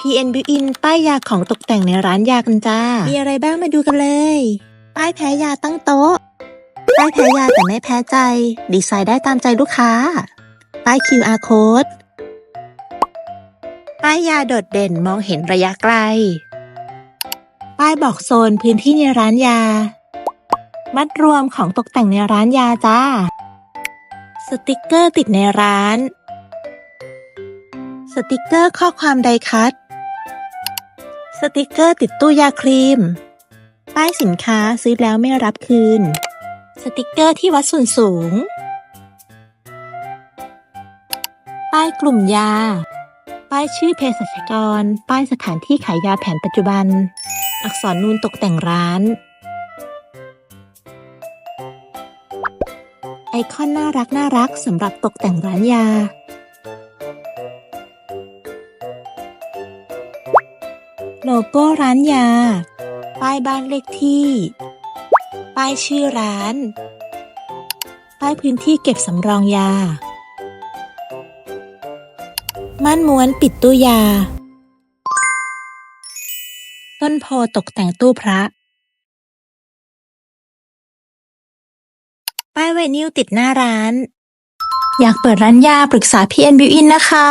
PN b u i n ป้ายยาของตกแต่งในร้านยากันจ้า มีอะไรบ้างมาดูกันเลย ป้ายแพ้ยาตั้งโต๊ะ ป้ายแพ้ยาแต่ไม่แพ้ใจ ดีไซน์ได้ตามใจลูกค้า ป้าย QR code ป้ายยาโดดเด่นมองเห็นระยะไกล ป้ายบอกโซนพื้นที่ในร้านยา มัดรวมของตกแต่งในร้านยาจ้า สติกเกอร์ติดในร้าน สติกเกอร์ข้อความไดคัต สติกเกอร์ติดตู้ยาครีม ป้ายสินค้าซื้อแล้วไม่รับคืน สติกเกอร์ที่วัดส่วนสูง ป้ายกลุ่มยา ป้ายชื่อเภสัชกร ป้ายสถานที่ขายยาแผนปัจจุบัน อักษรนูนตกแต่งร้าน ไอคอนน่ารักน่ารักสำหรับตกแต่งร้านยา โลโก้ร้านยา ป้ายบ้านเลขที่ ป้ายชื่อร้าน ป้ายพื้นที่เก็บสำรองยา ม่านม้วนปิดตู้ยา ต้นโพตกแต่งตู้พระ ป้ายไวนิลติดหน้าร้าน อยากเปิดร้านยาปรึกษาพี่เอ็นบิวอินนะคะ